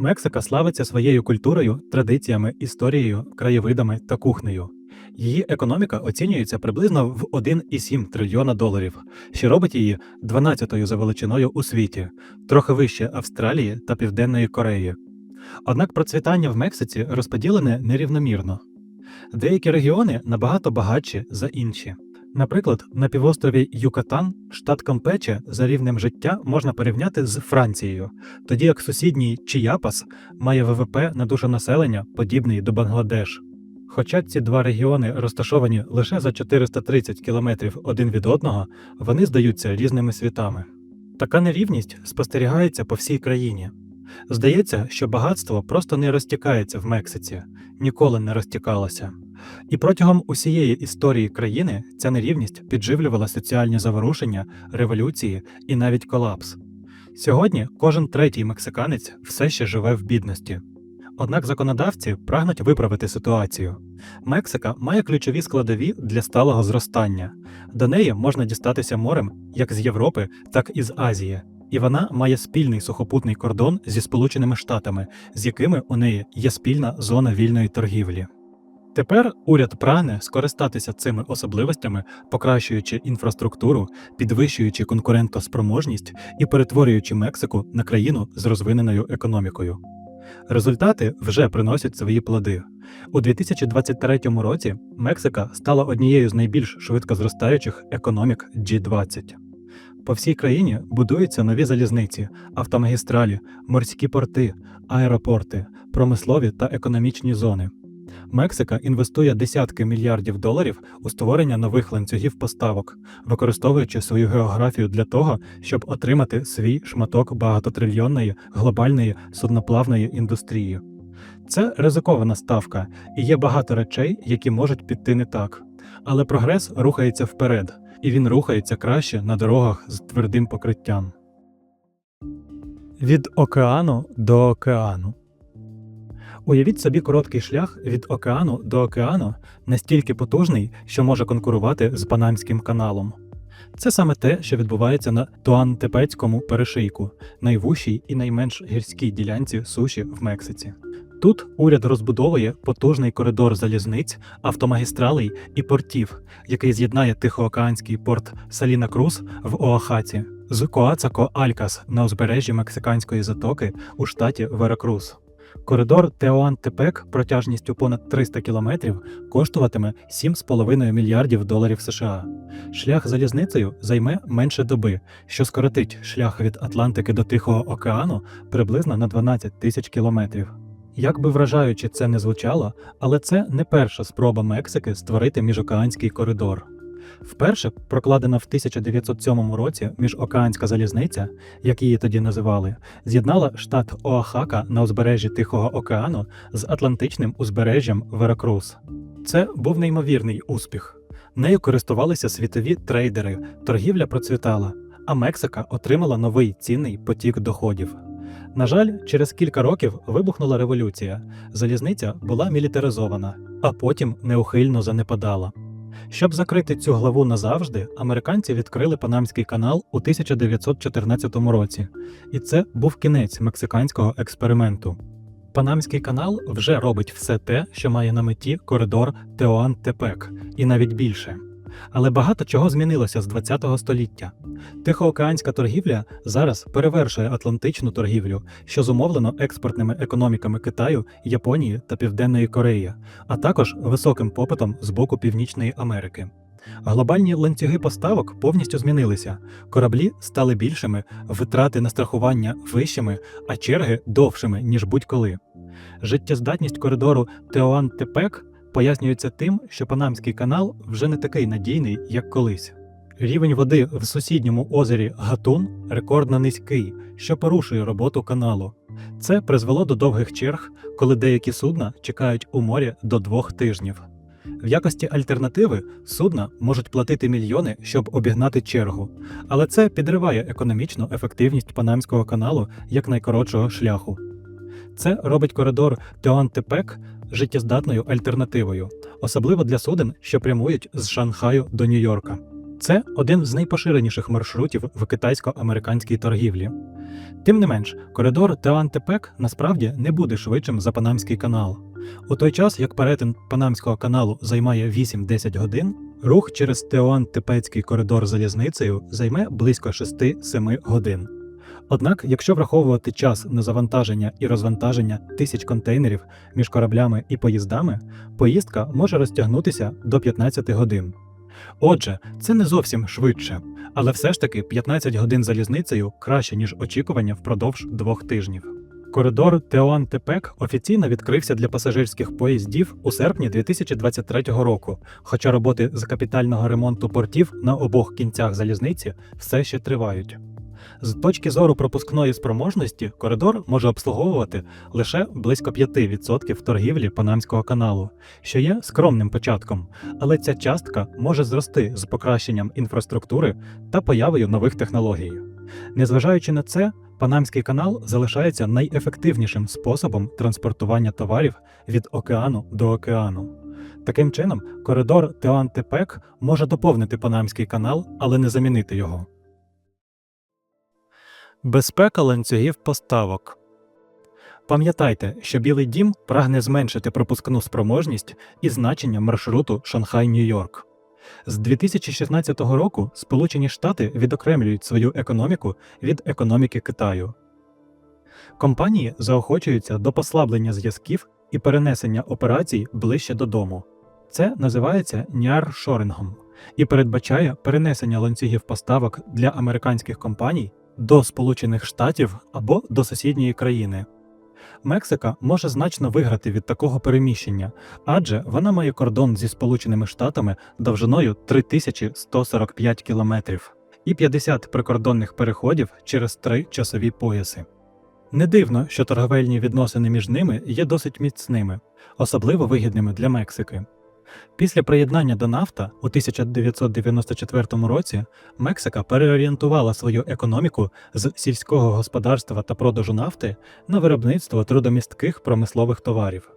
Мексика славиться своєю культурою, традиціями, історією, краєвидами та кухнею. Її економіка оцінюється приблизно в 1,7 трильйона доларів, що робить її 12-ю за величиною у світі, трохи вище Австралії та Південної Кореї. Однак процвітання в Мексиці розподілене нерівномірно. Деякі регіони набагато багатші за інші. Наприклад, на півострові Юкатан штат Кампече за рівнем життя можна порівняти з Францією, тоді як сусідній Чіяпас має ВВП на душу населення подібний до Бангладеш. Хоча ці два регіони розташовані лише за 430 кілометрів один від одного, вони здаються різними світами. Така нерівність спостерігається по всій країні. Здається, що багатство просто не розтікається в Мексиці, ніколи не розтікалося. І протягом усієї історії країни ця нерівність підживлювала соціальні заворушення, революції і навіть колапс. Сьогодні кожен третій мексиканець все ще живе в бідності. Однак законодавці прагнуть виправити ситуацію. Мексика має ключові складові для сталого зростання. До неї можна дістатися морем як з Європи, так і з Азії. І вона має спільний сухопутний кордон зі Сполученими Штатами, з якими у неї є спільна зона вільної торгівлі. Тепер уряд прагне скористатися цими особливостями, покращуючи інфраструктуру, підвищуючи конкурентоспроможність і перетворюючи Мексику на країну з розвиненою економікою. Результати вже приносять свої плоди. У 2023 році Мексика стала однією з найбільш швидко зростаючих економік G20. По всій країні будуються нові залізниці, автомагістралі, морські порти, аеропорти, промислові та економічні зони. Мексика інвестує десятки мільярдів доларів у створення нових ланцюгів поставок, використовуючи свою географію для того, щоб отримати свій шматок багатотрильйонної глобальної судноплавної індустрії. Це ризикована ставка, і є багато речей, які можуть піти не так. Але прогрес рухається вперед, і він рухається краще на дорогах з твердим покриттям. Від океану до океану. Уявіть собі короткий шлях від океану до океану настільки потужний, що може конкурувати з Панамським каналом. Це саме те, що відбувається на Туантепецькому перешийку, найвужчій і найменш гірській ділянці суші в Мексиці. Тут уряд розбудовує потужний коридор залізниць, автомагістралей і портів, який з'єднає Тихоокеанський порт Саліна Крус в Оахаті з Коацако Алькас на узбережжі Мексиканської затоки у штаті Веракрус. Коридор Теоан-Тепек протяжністю понад 300 кілометрів коштуватиме 7,5 мільярдів доларів США. Шлях залізницею займе менше доби, що скоротить шлях від Атлантики до Тихого океану приблизно на 12 тисяч кілометрів. Як би вражаючи це не звучало, але це не перша спроба Мексики створити міжокеанський коридор. Вперше прокладена в 1907 році міжокеанська залізниця, як її тоді називали, з'єднала штат Оахака на узбережжі Тихого океану з Атлантичним узбережжям Веракрус. Це був неймовірний успіх. Нею користувалися світові трейдери, торгівля процвітала, а Мексика отримала новий цінний потік доходів. На жаль, через кілька років вибухнула революція. Залізниця була мілітаризована, а потім неухильно занепадала. Щоб закрити цю главу назавжди, американці відкрили Панамський канал у 1914 році, і це був кінець мексиканського експерименту. Панамський канал вже робить все те, що має на меті коридор Теоан-Тепек, і навіть більше. Але багато чого змінилося з 20 століття. Тихоокеанська торгівля зараз перевершує атлантичну торгівлю, що зумовлено експортними економіками Китаю, Японії та Південної Кореї, а також високим попитом з боку Північної Америки. Глобальні ланцюги поставок повністю змінилися. Кораблі стали більшими, витрати на страхування вищими, а черги довшими, ніж будь-коли. Життєздатність коридору Теоан-Тепек пояснюється тим, що Панамський канал вже не такий надійний, як колись. Рівень води в сусідньому озері Гатун рекордно низький, що порушує роботу каналу. Це призвело до довгих черг, коли деякі судна чекають у морі до двох тижнів. В якості альтернативи судна можуть платити мільйони, щоб обігнати чергу, але це підриває економічну ефективність Панамського каналу як найкоротшого шляху. Це робить коридор Теоан-Тепек життєздатною альтернативою, особливо для суден, що прямують з Шанхаю до Нью-Йорка. Це один з найпоширеніших маршрутів в китайсько-американській торгівлі. Тим не менш, коридор Теан-Тепек насправді не буде швидшим за Панамський канал. У той час, як перетин Панамського каналу займає 8-10 годин, рух через Теоан-Тепецький коридор залізницею займе близько 6-7 годин. Однак, якщо враховувати час на завантаження і розвантаження тисяч контейнерів між кораблями і поїздами, поїздка може розтягнутися до 15 годин. Отже, це не зовсім швидше, але все ж таки 15 годин залізницею краще, ніж очікування впродовж двох тижнів. Коридор Теоан-Тепек офіційно відкрився для пасажирських поїздів у серпні 2023 року, хоча роботи з капітального ремонту портів на обох кінцях залізниці все ще тривають. З точки зору пропускної спроможності, коридор може обслуговувати лише близько 5% торгівлі Панамського каналу, що є скромним початком, але ця частка може зрости з покращенням інфраструктури та появою нових технологій. Незважаючи на це, Панамський канал залишається найефективнішим способом транспортування товарів від океану до океану. Таким чином, коридор Теан-Тепек може доповнити Панамський канал, але не замінити його. Безпека ланцюгів поставок. Пам'ятайте, що Білий дім прагне зменшити пропускну спроможність і значення маршруту Шанхай-Нью-Йорк. З 2016 року Сполучені Штати відокремлюють свою економіку від економіки Китаю. Компанії заохочуються до послаблення зв'язків і перенесення операцій ближче додому. Це називається няршорингом і передбачає перенесення ланцюгів поставок для американських компаній до Сполучених Штатів або до сусідньої країни. Мексика може значно виграти від такого переміщення, адже вона має кордон зі Сполученими Штатами довжиною 3145 кілометрів і 50 прикордонних переходів через три часові пояси. Не дивно, що торговельні відносини між ними є досить міцними, особливо вигідними для Мексики. Після приєднання до нафта у 1994 році Мексика переорієнтувала свою економіку з сільського господарства та продажу нафти на виробництво трудомістких промислових товарів.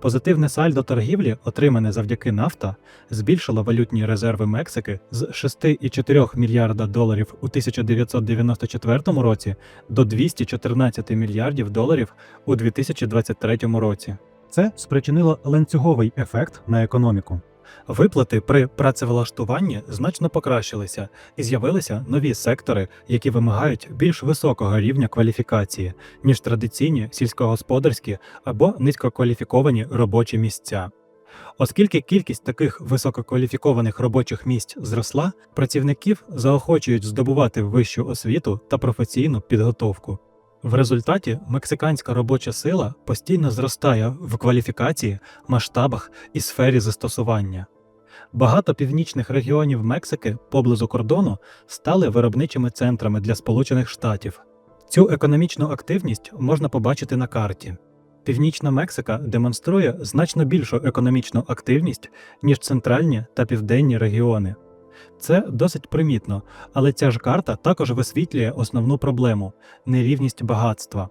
Позитивне сальдо торгівлі, отримане завдяки нафта, збільшило валютні резерви Мексики з 6,4 мільярда доларів у 1994 році до 214 мільярдів доларів у 2023 році. Це спричинило ланцюговий ефект на економіку. Виплати при працевлаштуванні значно покращилися, і з'явилися нові сектори, які вимагають більш високого рівня кваліфікації, ніж традиційні сільськогосподарські або низькокваліфіковані робочі місця. Оскільки кількість таких висококваліфікованих робочих місць зросла, працівників заохочують здобувати вищу освіту та професійну підготовку. В результаті мексиканська робоча сила постійно зростає в кваліфікації, масштабах і сфері застосування. Багато північних регіонів Мексики поблизу кордону стали виробничими центрами для Сполучених Штатів. Цю економічну активність можна побачити на карті. Північна Мексика демонструє значно більшу економічну активність, ніж центральні та південні регіони. Це досить примітно, але ця ж карта також висвітлює основну проблему нерівність багатства.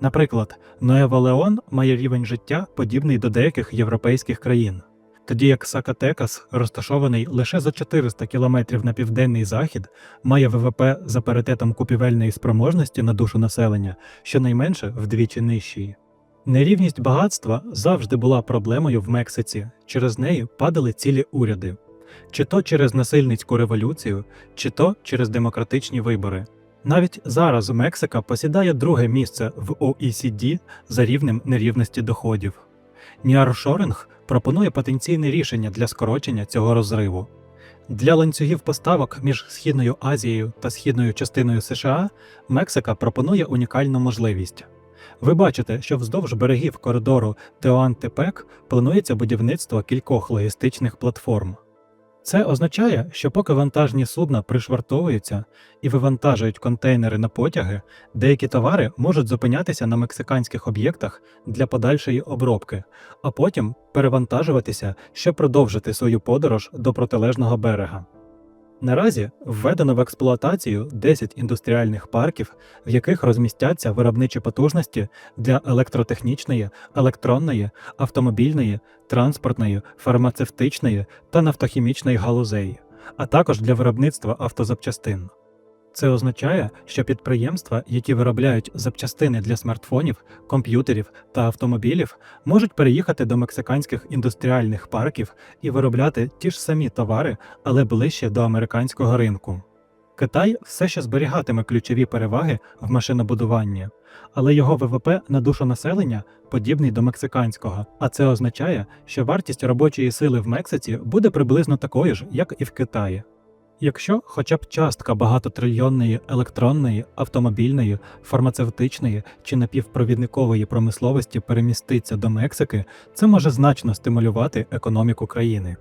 Наприклад, Нуево Леон має рівень життя подібний до деяких європейських країн, тоді як Сакатекас, розташований лише за 400 кілометрів на південний захід, має ВВП за паритетом купівельної спроможності на душу населення щонайменше вдвічі нижчий. Нерівність багатства завжди була проблемою в Мексиці, через неї падали цілі уряди чи то через насильницьку революцію, чи то через демократичні вибори. Навіть зараз Мексика посідає друге місце в OECD за рівнем нерівності доходів. Ніаршоринг пропонує потенційне рішення для скорочення цього розриву. Для ланцюгів поставок між Східною Азією та східною частиною США Мексика пропонує унікальну можливість. Ви бачите, що вздовж берегів коридору Теоан-Тепек планується будівництво кількох логістичних платформ. Це означає, що поки вантажні судна пришвартовуються і вивантажують контейнери на потяги, деякі товари можуть зупинятися на мексиканських об'єктах для подальшої обробки, а потім перевантажуватися, щоб продовжити свою подорож до протилежного берега. Наразі введено в експлуатацію 10 індустріальних парків, в яких розмістяться виробничі потужності для електротехнічної, електронної, автомобільної, транспортної, фармацевтичної та нафтохімічної галузей, а також для виробництва автозапчастин. Це означає, що підприємства, які виробляють запчастини для смартфонів, комп'ютерів та автомобілів, можуть переїхати до мексиканських індустріальних парків і виробляти ті ж самі товари, але ближче до американського ринку. Китай все ще зберігатиме ключові переваги в машинобудуванні, але його ВВП на душу населення подібний до мексиканського, а це означає, що вартість робочої сили в Мексиці буде приблизно такою ж, як і в Китаї. Якщо хоча б частка багатотрильйонної електронної, автомобільної, фармацевтичної чи напівпровідникової промисловості переміститься до Мексики, це може значно стимулювати економіку країни.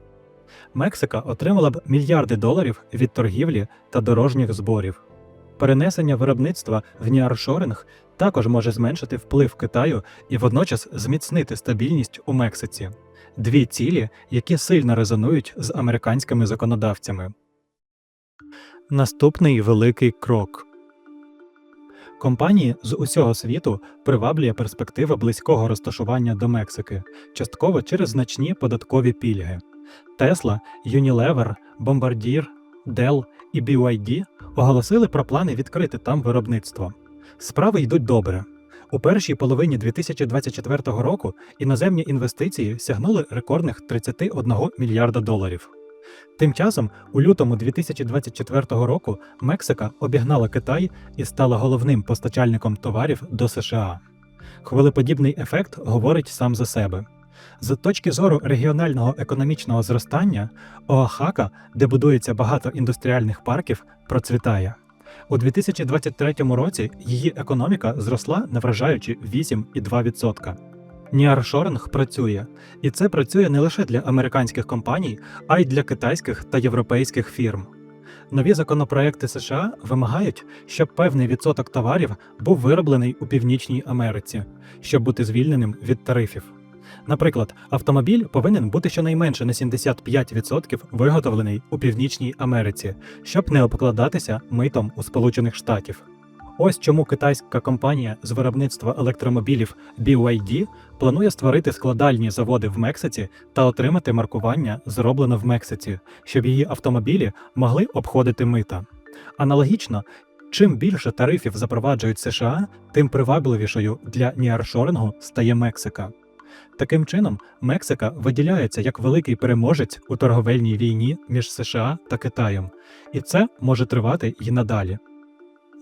Мексика отримала б мільярди доларів від торгівлі та дорожніх зборів. Перенесення виробництва в ніаршоринг також може зменшити вплив Китаю і водночас зміцнити стабільність у Мексиці дві цілі, які сильно резонують з американськими законодавцями. Наступний великий крок. Компанії з усього світу приваблює перспектива близького розташування до Мексики, частково через значні податкові пільги. Tesla, Unilever, Bombardier, Dell і BYD оголосили про плани відкрити там виробництво. Справи йдуть добре. У першій половині 2024 року іноземні інвестиції сягнули рекордних 31 мільярда доларів. Тим часом, у лютому 2024 року Мексика обігнала Китай і стала головним постачальником товарів до США. Хвилеподібний ефект говорить сам за себе. З точки зору регіонального економічного зростання, Оахака, де будується багато індустріальних парків, процвітає. У 2023 році її економіка зросла на вражаючі 8,2%. Ніаршоринг працює, і це працює не лише для американських компаній, а й для китайських та європейських фірм. Нові законопроекти США вимагають, щоб певний відсоток товарів був вироблений у Північній Америці, щоб бути звільненим від тарифів. Наприклад, автомобіль повинен бути щонайменше на 75% виготовлений у Північній Америці, щоб не обкладатися митом у Сполучених Штатів. Ось чому китайська компанія з виробництва електромобілів BYD планує створити складальні заводи в Мексиці та отримати маркування зроблено в Мексиці, щоб її автомобілі могли обходити мита. Аналогічно, чим більше тарифів запроваджують США, тим привабливішою для ніаршорингу стає Мексика. Таким чином, Мексика виділяється як великий переможець у торговельній війні між США та Китаєм, і це може тривати й надалі.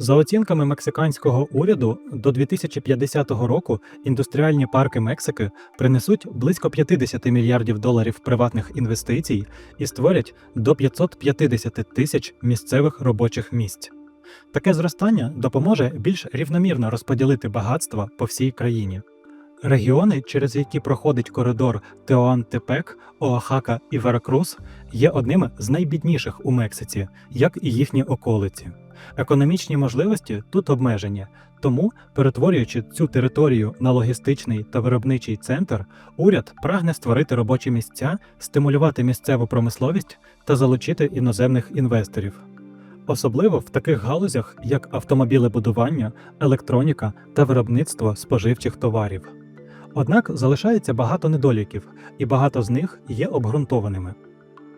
За оцінками мексиканського уряду, до 2050 року індустріальні парки Мексики принесуть близько 50 мільярдів доларів приватних інвестицій і створять до 550 тисяч місцевих робочих місць. Таке зростання допоможе більш рівномірно розподілити багатства по всій країні. Регіони, через які проходить коридор Теоантепек, Оахака і Веракрус, є одними з найбідніших у Мексиці, як і їхні околиці. Економічні можливості тут обмежені, тому, перетворюючи цю територію на логістичний та виробничий центр, уряд прагне створити робочі місця, стимулювати місцеву промисловість та залучити іноземних інвесторів. Особливо в таких галузях, як автомобілебудування, електроніка та виробництво споживчих товарів. Однак залишається багато недоліків, і багато з них є обґрунтованими.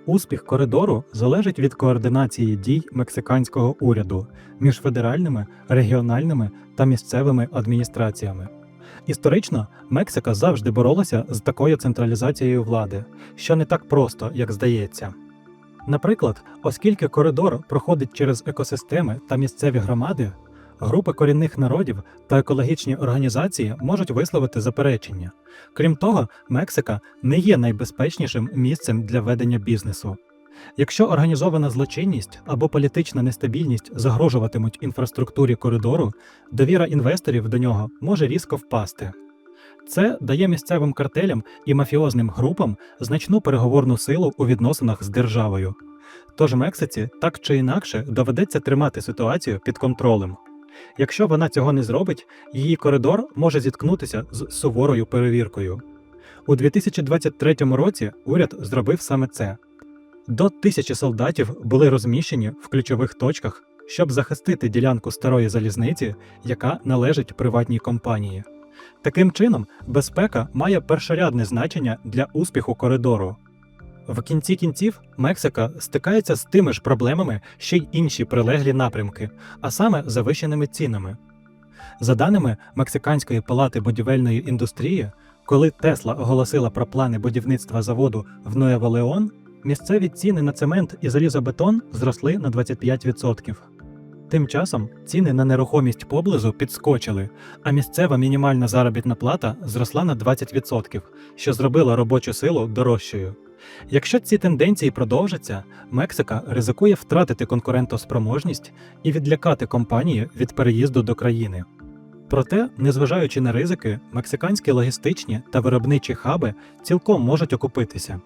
Успіх коридору залежить від координації дій мексиканського уряду між федеральними, регіональними та місцевими адміністраціями. Історично Мексика завжди боролася з такою централізацією влади, що не так просто, як здається. Наприклад, оскільки коридор проходить через екосистеми та місцеві громади, групи корінних народів та екологічні організації можуть висловити заперечення. Крім того, Мексика не є найбезпечнішим місцем для ведення бізнесу. Якщо організована злочинність або політична нестабільність загрожуватимуть інфраструктурі коридору, довіра інвесторів до нього може різко впасти. Це дає місцевим картелям і мафіозним групам значну переговорну силу у відносинах з державою. Тож Мексиці так чи інакше доведеться тримати ситуацію під контролем. Якщо вона цього не зробить, її коридор може зіткнутися з суворою перевіркою. У 2023 році уряд зробив саме це. До тисячі солдатів були розміщені в ключових точках, щоб захистити ділянку старої залізниці, яка належить приватній компанії. Таким чином, безпека має першорядне значення для успіху коридору. В кінці кінців Мексика стикається з тими ж проблемами, що й інші прилеглі напрямки, а саме завищеними цінами. За даними Мексиканської палати будівельної індустрії, коли Тесла оголосила про плани будівництва заводу в Нуево Леон, місцеві ціни на цемент і залізобетон зросли на 25%. Тим часом ціни на нерухомість поблизу підскочили, а місцева мінімальна заробітна плата зросла на 20%, що зробило робочу силу дорожчою. Якщо ці тенденції продовжаться, Мексика ризикує втратити конкурентоспроможність і відлякати компанії від переїзду до країни. Проте, незважаючи на ризики, мексиканські логістичні та виробничі хаби цілком можуть окупитися.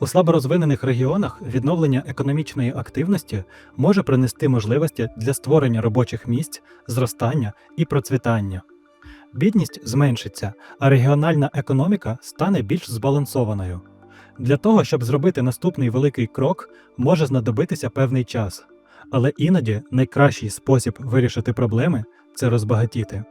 У слаборозвинених регіонах відновлення економічної активності може принести можливості для створення робочих місць, зростання і процвітання. Бідність зменшиться, а регіональна економіка стане більш збалансованою. Для того, щоб зробити наступний великий крок, може знадобитися певний час, але іноді найкращий спосіб вирішити проблеми це розбагатіти.